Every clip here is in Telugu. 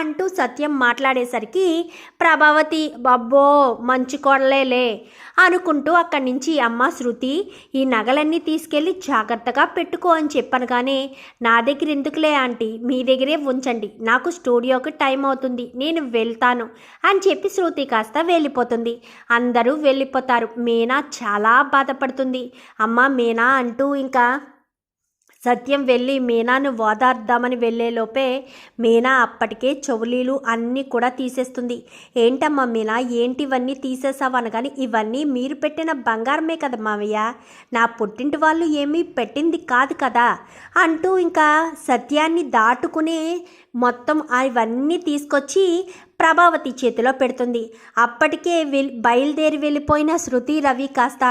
అంటూ సత్యం మాట్లాడేసరికి ప్రభావతి అబ్బో మంచి కొడలేలే అనుకుంటూ అక్కడి నుంచి అమ్మ శృతి ఈ నగలన్నీ తీసుకెళ్ళి జాగ్రత్తగా పెట్టుకో అని చెప్పాను కానీ నా దగ్గర ఎందుకులే ఆంటీ? మీ దగ్గరే ఉంచండి. నాకు స్టూడియోకి టైం అవుతుంది. నేను వెళ్తాను అని చెప్పి శృతి కాస్త వెళ్ళిపోతుంది. అందరూ వెళ్ళిపోతారు. మీనా చాలా బాధపడుతుంది. అమ్మ మీనా అంటూ ఇంకా సత్యం వెళ్ళి మీనాను ఓదార్దామని వెళ్ళేలోపే మీనా అప్పటికే చెవులీలు అన్నీ కూడా తీసేస్తుంది. ఏంటమ్మా మీనా ఏంటివన్నీ తీసేసావు అనగాని ఇవన్నీ మీరు పెట్టిన బంగారమే కదా మావయ్య. నా పుట్టింటి వాళ్ళు ఏమీ పెట్టింది కాదు కదా. అంటూ ఇంకా సత్యాన్ని దాటుకుని మొత్తం అవన్నీ తీసుకొచ్చి ప్రభావతి చేతిలో పెడుతుంది. అప్పటికే వెల్ బయలుదేరి వెళ్ళిపోయిన శృతి రవి కాస్త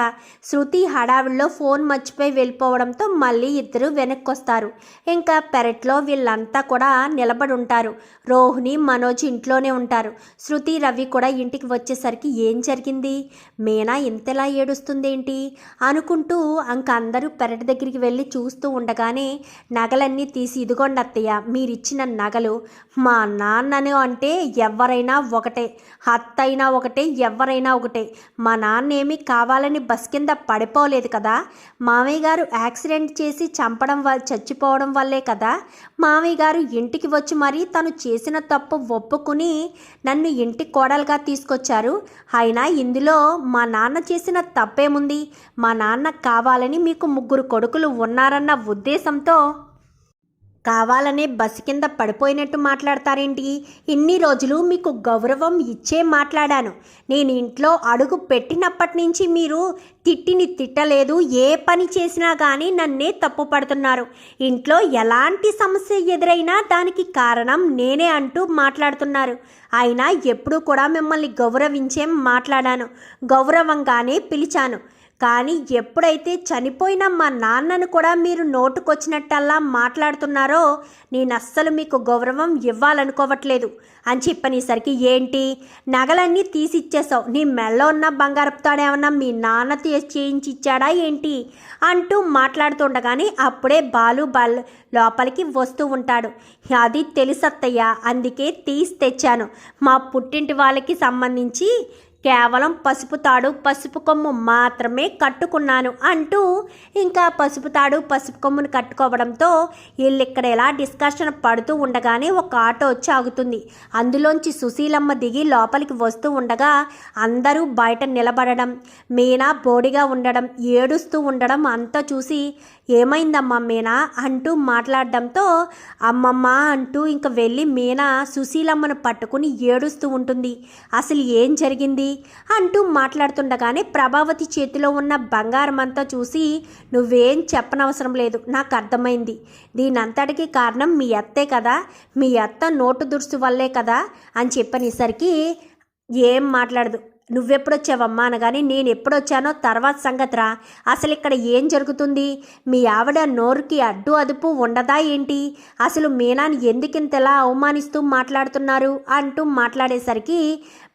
శృతి హడావిడిలో ఫోన్ మర్చిపోయి వెళ్ళిపోవడంతో మళ్ళీ ఇద్దరు వెనక్కి వస్తారు ఇంకా పెరట్లో వీళ్ళంతా కూడా నిలబడి ఉంటారు. రోహిణి మనోజ్ ఇంట్లోనే ఉంటారు. శృతి రవి కూడా ఇంటికి వచ్చేసరికి ఏం జరిగింది? మీనా ఇంతలా ఏడుస్తుందేంటి? అనుకుంటూ ఇంక అందరూ పెరటి దగ్గరికి వెళ్ళి చూస్తూ ఉండగానే నగలన్నీ తీసి ఇదిగోండి అత్తయ్య మీరిచ్చిన నగలు మా నాన్నను అంటే ఎవరైనా ఒకటే అత్తైనా ఒకటే ఎవరైనా ఒకటే. మా నాన్న ఏమీ కావాలని బస్ కింద పడిపోలేదు కదా? మామయ్య గారు యాక్సిడెంట్ చేసి చంపడం వల్ల చచ్చిపోవడం వల్లే కదా? మామయ్య గారు ఇంటికి వచ్చి మరీ తను చేసిన తప్పు ఒప్పుకుని నన్ను ఇంటి కోడలుగా తీసుకొచ్చారు. అయినా ఇందులో మా నాన్న చేసిన తప్పేముంది? మా నాన్న కావాలని మీకు ముగ్గురు కొడుకులు ఉన్నారన్న ఉద్దేశంతో కావాలనే బస్సు కింద పడిపోయినట్టు మాట్లాడతారేంటి? ఇన్ని రోజులు మీకు గౌరవం ఇచ్చే మాట్లాడాను. నేను ఇంట్లో అడుగు పెట్టినప్పటి నుంచి మీరు తిట్టిని తిట్టలేదు. ఏ పని చేసినా కానీ నన్నే తప్పు పడుతున్నారు. ఇంట్లో ఎలాంటి సమస్య ఎదురైనా దానికి కారణం నేనే అంటూ మాట్లాడుతున్నారు. అయినా ఎప్పుడూ కూడా మిమ్మల్ని గౌరవించే మాట్లాడాను. గౌరవంగానే పిలిచాను. కానీ ఎప్పుడైతే చనిపోయిన మా నాన్నను కూడా మీరు నోటుకొచ్చినట్టల్లా మాట్లాడుతున్నారో నేను అస్సలు మీకు గౌరవం ఇవ్వాలనుకోవట్లేదు. అని చెప్పనేసరికి ఏంటి? నగలన్నీ తీసిచ్చేసావు. నీ మెళ్ళలో ఉన్న బంగారపు తాడేమన్నా మీ నాన్న చేయించి ఇచ్చాడా ఏంటి? అంటూ మాట్లాడుతుండగానే అప్పుడే బాలు బాల్ లోపలికి వస్తూ ఉంటాడు. అది తెలుసత్తయ్య అందుకే తీసి తెచ్చాను. మా పుట్టింటి వాళ్ళకి సంబంధించి కేవలం పసుపు తాడు పసుపు కొమ్ము మాత్రమే కట్టుకున్నాను అంటూ ఇంకా పసుపు తాడు పసుపు కొమ్మును కట్టుకోవడంతో వీళ్ళు ఇక్కడ ఎలా డిస్కషన్ పడుతూ ఉండగానే ఒక ఆటో వచ్చి ఆగుతుంది. అందులోంచి సుశీలమ్మ దిగి లోపలికి వస్తూ ఉండగా అందరూ బయట నిలబడడం మీనా బోడిగా ఉండడం ఏడుస్తూ ఉండడం అంతా చూసి ఏమైందమ్మా మీనా అంటూ మాట్లాడడంతో అమ్మమ్మ అంటూ ఇంక వెళ్ళి మీనా సుశీలమ్మను పట్టుకుని ఏడుస్తూ ఉంటుంది. అసలు ఏం జరిగింది? అంటూ మాట్లాడుతుండగానే ప్రభావతి చేతిలో ఉన్న బంగారం అంతా చూసి నువ్వేం చెప్పనవసరం లేదు నాకు అర్థమైంది. దీనంతటికి కారణం మీ అత్తే కదా మీ అత్త నోటు దురుసు వల్లే కదా అని చెప్పనేసరికి ఏం మాట్లాడదు. నువ్వెప్పుడొచ్చావమ్మా అనగానే నేను ఎప్పుడొచ్చానో తర్వాత సంగతిరా. అసలు ఇక్కడ ఏం జరుగుతుంది? మీ ఆవిడ నోరుకి అడ్డు అదుపు ఉండదా ఏంటి? అసలు మీనాని ఎందుకింతలా అవమానిస్తూ మాట్లాడుతున్నారు అంటూ మాట్లాడేసరికి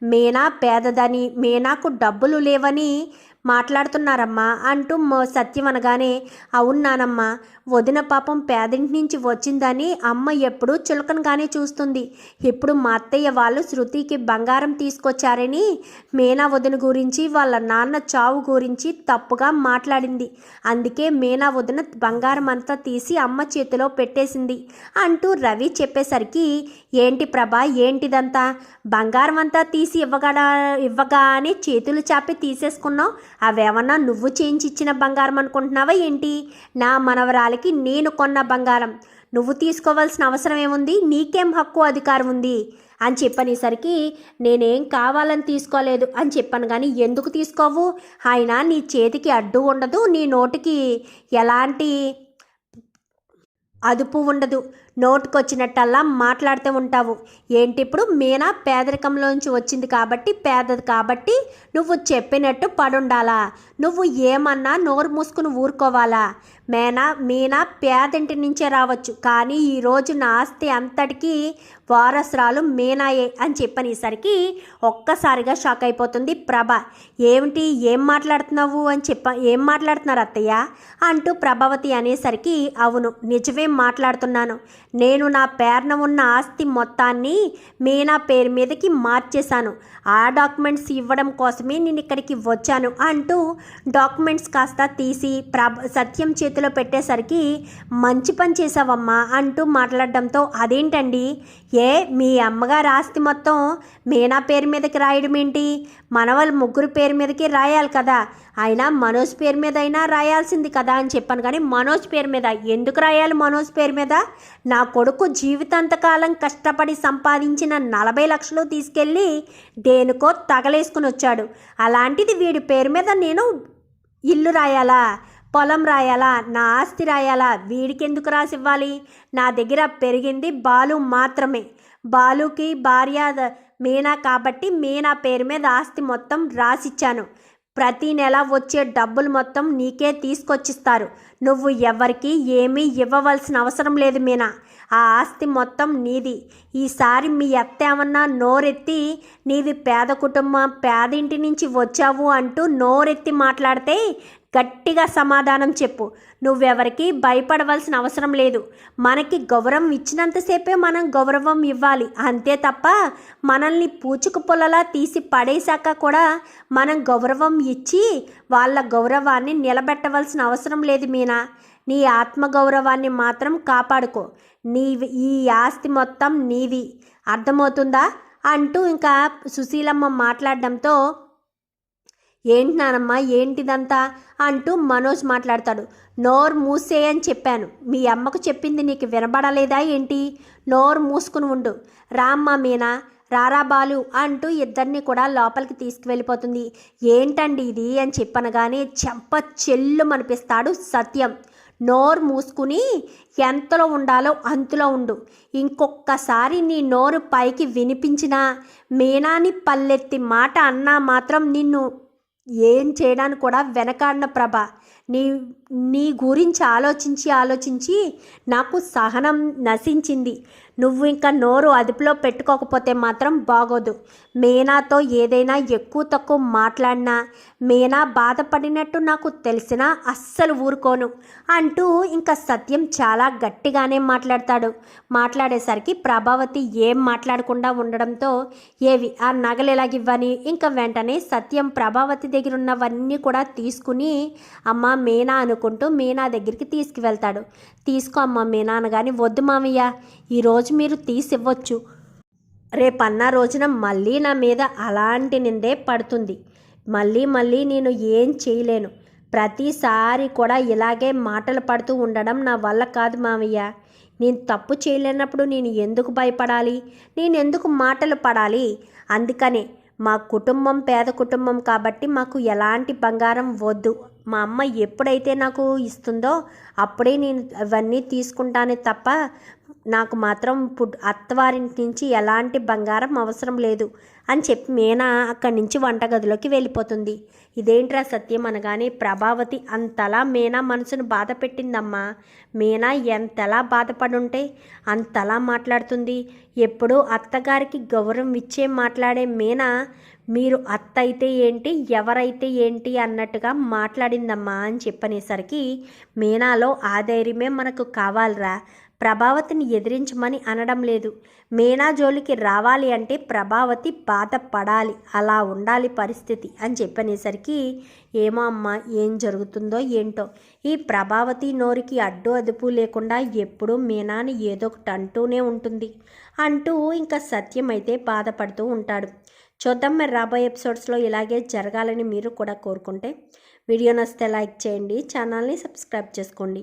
మీనా పేదదని మీనాకు డబ్బులు లేవని మాట్లాడుతున్నారమ్మా అంటూ మో- సత్యం అనగానే అవునానమ్మా వదిన పాపం పేదింటి నుంచి వచ్చిందని అమ్మ ఎప్పుడూ చులకనగానే చూస్తుంది. ఇప్పుడు మా అత్తయ్య వాళ్ళు శృతికి బంగారం తీసుకొచ్చారని మీనా వదిన గురించి వాళ్ళ నాన్న చావు గురించి తప్పుగా మాట్లాడింది. అందుకే మీనా వదిన బంగారం అంతా తీసి అమ్మ చేతిలో పెట్టేసింది అంటూ రవి చెప్పేసరికి ఏంటి ప్రభా ఏంటిదంతా? బంగారం అంతా తీసి ఇవ్వగా ఇవ్వగానే చేతులు చాపి తీసేసుకున్నావు? అవేమన్నా నువ్వు చేయించిచ్చిన బంగారం అనుకుంటున్నావా ఏంటి? నా మనవరాలకి నేను కొన్న బంగారం. నువ్వు తీసుకోవాల్సిన అవసరం ఏముంది? నీకేం హక్కు అధికారం ఉంది? అని చెప్పనేసరికి నేనేం కావాలని తీసుకోలేదు అని చెప్పాను. కానీ ఎందుకు తీసుకోవు? ఆయన నీ చేతికి అడ్డు ఉండదు నీ నోటికి ఎలాంటి అదుపు ఉండదు. నోటుకొచ్చినట్టల్లా మాట్లాడుతూ ఉంటావు. ఏంటి ఇప్పుడు మీనా పేదరికంలోంచి వచ్చింది కాబట్టి పేదది కాబట్టి నువ్వు చెప్పినట్టు పడుండాలా? నువ్వు ఏమన్నా నోరు మూసుకుని ఊరుకోవాలా? మేనా మీనా పేదింటి నుంచే రావచ్చు. కానీ ఈరోజు నా ఆస్తి అంతటికీ వారసురాలు మీనాయే అని చెప్పనేసరికి ఒక్కసారిగా షాక్ అయిపోతుంది ప్రభ. ఏమిటి ఏం మాట్లాడుతున్నావు అని చెప్ప ఏం మాట్లాడుతున్నారు అత్తయ్య? అంటూ ప్రభావతి అనేసరికి అవును నిజమేం మాట్లాడుతున్నాను. నేను నా పేరున ఉన్న ఆస్తి మొత్తాన్ని మీనా పేరు మీదకి మార్చేశాను. ఆ డాక్యుమెంట్స్ ఇవ్వడం కోసమే నేను ఇక్కడికి వచ్చాను అంటూ డాక్యుమెంట్స్ కాస్త తీసి ప్రభ సత్యం చేతిలో పెట్టేసరికి మంచి పని చేసావమ్మా అంటూ మాట్లాడడంతో అదేంటండి? ఏ మీ అమ్మగారు ఆస్తి మొత్తం మీనా పేరు మీదకి రాయడం ఏంటి? మనవాళ్ళ ముగ్గురు పేరు మీదకి రాయాలి కదా. అయినా మనోజ్ పేరు మీద అయినా రాయాల్సింది కదా అని చెప్పాను కానీ మనోజ్ పేరు మీద ఎందుకు రాయాలి మనోజ్ పేరు మీద? నా కొడుకు జీవితాంతకాలం కష్టపడి సంపాదించిన నలభై లక్షలు తీసుకెళ్ళి దేనికో తగలేసుకుని వచ్చాడు. అలాంటిది వీడి పేరు మీద నేను ఇల్లు రాయాలా పొలం రాయాలా నా ఆస్తి రాయాలా? వీడికెందుకు రాసి రాసివ్వాలి? నా దగ్గర పెరిగింది బాలు మాత్రమే. బాలుకి భార్య మీనా కాబట్టి మీనా పేరు మీద ఆస్తి మొత్తం రాసిచ్చాను. ప్రతి నెల వచ్చే డబ్బులు మొత్తం నీకే తీసుకొచ్చిస్తారు. నువ్వు ఎవరికి ఏమీ ఇవ్వవలసిన అవసరం లేదు మీనా. ఆ ఆస్తి మొత్తం నీది. ఈసారి మీ అత్త ఏమన్నా నోరెత్తి నీది పేద కుటుంబం పేదింటి నుంచి వచ్చావు అంటూ నోరెత్తి మాట్లాడితే గట్టిగా సమాధానం చెప్పు. నువ్వెవరికి భయపడవలసిన అవసరం లేదు. మనకి గౌరవం ఇచ్చినంతసేపే మనం గౌరవం ఇవ్వాలి. అంతే తప్ప మనల్ని పూచుకు పొలలా తీసి పడేశాక కూడా మనం గౌరవం ఇచ్చి వాళ్ళ గౌరవాన్ని నిలబెట్టవలసిన అవసరం లేదు మీనా. నీ ఆత్మగౌరవాన్ని మాత్రం కాపాడుకో. నీ ఈ ఆస్తి మొత్తం నీది. అర్థమవుతుందా? అంటూ ఇంకా సుశీలమ్మ మాట్లాడడంతో ఏంటి నానమ్మ ఏంటిదంతా? అంటూ మనోజ్ మాట్లాడతాడు. నోరు మూసేయని చెప్పాను. మీ అమ్మకు చెప్పింది నీకు వినబడలేదా ఏంటి? నోరు మూసుకుని ఉండు. రామ్మ మీనా రారా బాలు అంటూ ఇద్దరిని కూడా లోపలికి తీసుకువెళ్ళిపోతుంది. ఏంటండి ఇది అని చెప్పనగానే చెంప చెల్లు అనిపిస్తాడు సత్యం. నోరు మూసుకుని ఎంతలో ఉండాలో అంతలో ఉండు. ఇంకొక్కసారి నీ నోరు పైకి వినిపించినా మీనాని పల్లెత్తి మాట అన్నా మాత్రం నిన్ను ఏం చేయడానికి కూడా వెనకాడిన ప్రభ. నీ నీ గురించి ఆలోచించి ఆలోచించి నాకు సహనం నశించింది. నువ్వు ఇంకా నోరు అదుపులో పెట్టుకోకపోతే మాత్రం బాగోదు. మీనాతో ఏదైనా ఎక్కువ తక్కువ మాట్లాడినా మీనా బాధపడినట్టు నాకు తెలిసినా అస్సలు ఊరుకోను అంటూ ఇంకా సత్యం చాలా గట్టిగానే మాట్లాడతాడు. మాట్లాడేసరికి ప్రభావతి ఏం మాట్లాడకుండా ఉండడంతో ఏవి ఆ నగలు ఎలాగివ్వని ఇంకా వెంటనే సత్యం ప్రభావతి దగ్గర ఉన్నవన్నీ కూడా తీసుకుని అమ్మ మీనా అనుకుంటూ మీనా దగ్గరికి తీసుకువెళ్తాడు. తీసుకో అమ్మ మీనా అనగాని వద్దు మామయ్య ఈరోజు మీరు తీసివ్వచ్చు. రేపన్న రోజున మళ్ళీ నా మీద అలాంటి నిందే పడుతుంది. మళ్ళీ మళ్ళీ నేను ఏం చేయలేను. ప్రతిసారి కూడా ఇలాగే మాటలు పడుతూ ఉండడం నా వల్ల కాదు మామయ్య నేను తప్పు చేయలేనప్పుడు నేను ఎందుకు భయపడాలి? నేను ఎందుకు మాటలు పడాలి? అందుకనే మా కుటుంబం పేద కుటుంబం కాబట్టి మాకు ఎలాంటి బంగారం వద్దు. మా అమ్మ ఎప్పుడైతే నాకు ఇస్తుందో అప్పుడే నేను అవన్నీ తీసుకుంటానే తప్ప నాకు మాత్రం పుట్ అత్తవారింటి నుంచి ఎలాంటి బంగారం అవసరం లేదు అని చెప్పి మీనా అక్కడి నుంచి వంటగదిలోకి వెళ్ళిపోతుంది. ఇదేంట్రా సత్యం అనగానే ప్రభావతి అంతలా మీనా మనసును బాధ పెట్టిందమ్మా. మీనా ఎంతలా బాధపడుంటే అంతలా మాట్లాడుతుంది. ఎప్పుడూ అత్తగారికి గౌరవం ఇచ్చే మాట్లాడే మీనా మీరు అత్త అయితే ఏంటి ఎవరైతే ఏంటి అన్నట్టుగా మాట్లాడిందమ్మా అని చెప్పనేసరికి మీనాలో ఆ ధైర్యమే మనకు కావాలిరా. ప్రభావతిని ఎదిరించమని అనడం లేదు. మీనా జోలికి రావాలి అంటే ప్రభావతి బాధపడాలి. అలా ఉండాలి పరిస్థితి అని చెప్పనేసరికి ఏమో అమ్మ ఏం జరుగుతుందో ఏంటో. ఈ ప్రభావతి నోరికి అడ్డు అదుపు లేకుండా ఎప్పుడూ మీనాని ఏదో ఒకటి అంటూనే ఉంటుంది. అంటూ ఇంకా సత్యం అయితే బాధపడుతూ ఉంటాడు. చూద్దాం మరి రాబోయే ఎపిసోడ్స్లో ఇలాగే జరగాలని మీరు కూడా కోరుకుంటే వీడియో నచ్చితే లైక్ చేయండి ఛానల్ని సబ్స్క్రైబ్ చేసుకోండి.